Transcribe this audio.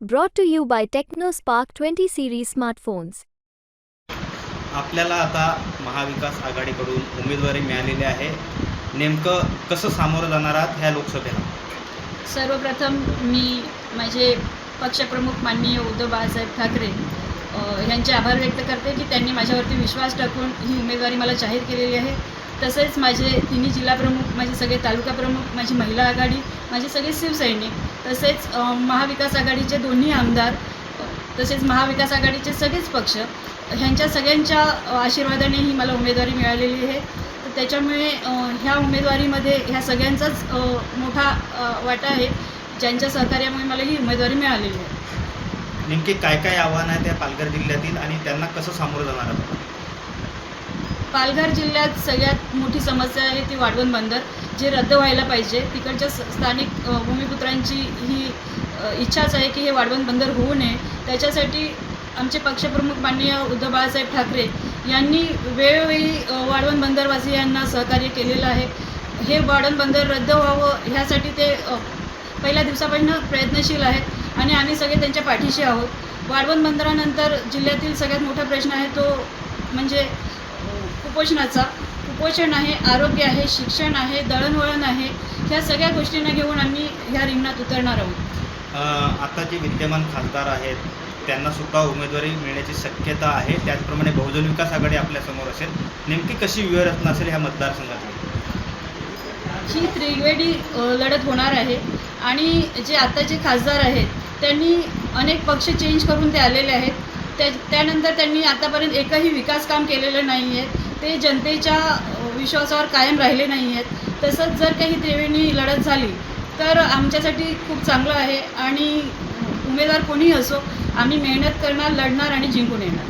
Brought to you by TechnoSpark 20 series smartphones. आपल्याला आता महाविकास आघाडीकडून उमेदवारी मिळालेली आहे. नेमकं कसं सामोरं जाणार आहात ह्या लोकसभेला? सर्वप्रथम मी माझे पक्षप्रमुख माननीय उद्धव बाळासाहेब ठाकरे अ, यांचे आभार व्यक्त करते की त्यांनी माझ्यावरती विश्वास टाकून ही उमेदवारी मला जाहीर केलेली आहे. तसेच माझे तिन्ही जिल्हाप्रमुख माझे सगळे तालुका प्रमुख माझी महिला आघाडी माझे सगळे शिवसैनिक तसेच महाविकास आघाडीचे दोन्ही आमदार तसेच महाविकास आघाडीचे सगळेच पक्ष ह्यांच्या सगळ्यांच्या आशीर्वादाने ही मला उमेदवारी मिळालेली आहे. तर त्याच्यामुळे ह्या उमेदवारीमध्ये ह्या सगळ्यांचाच मोठा वाटा आहे. ज्यांच्या सहकार्यामुळे मला ही उमेदवारी मिळालेली आहे. नेमके काय काय आव्हान आहे त्या पालघर जिल्ह्यातील आणि त्यांना कसं सामोरं जाणार आहात पालघर जिल्ह्यात सगळ्यात मोठी समस्या आहे ती वाढवण बंदर जे रद्द व्हायला पाहिजे. तिकडच्या स्थानिक भूमिपुत्रांची ही इच्छाच आहे की हे वाढवण बंदर होऊ नये. त्याच्यासाठी आमचे पक्षप्रमुख माननीय उद्धव बाळासाहेब ठाकरे यांनी वेळोवेळी अ, वाढवण बंदरवासियांना सहकार्य केलेलं आहे. हे वाढवण बंदर रद्द व्हावं ह्यासाठी ते पहिल्या दिवसापासून प्रयत्नशील आहेत आणि आम्ही सगळे त्यांच्या पाठीशी आहोत. वाढवण बंदरानंतर जिल्ह्यातील सगळ्यात मोठा प्रश्न आहे तो म्हणजे कुपोषणाचा. कुपोषण आहे आरोग्य आहे शिक्षण आहे दळणवळण आहे ह्या सगळ्या गोष्टींना घेऊन आम्ही ह्या रिंगणात उतरणार आहोत. आता जे विद्यमान खासदार आहेत त्यांना सुद्धा उमेदवारी मिळण्याची शक्यता आहे. त्याचप्रमाणे बहुजन विकास आघाडी आपल्यासमोर असेल. नेमकी कशी व्यूहरचना असेल ह्या मतदारसंघातली? ही त्रिवेडी लढत होणार आहे. आणि जे आताचे खासदार आहेत त्यांनी अनेक पक्ष चेंज करून ते आलेले आहेत. त्या त्यानंतर त्यांनी आतापर्यंत एकही विकास काम केलेलं नाही आहे ते जनतेच्या विश्वासावर कायम राहिले नाही आहेत. तसंच जर काही त्रिवेणी लढत झाली तर आमच्यासाठी खूप चांगलं आहे आणि उमेदवार कोणीही असो आम्ही मेहनत करणार लढणार आणि जिंकून येणार.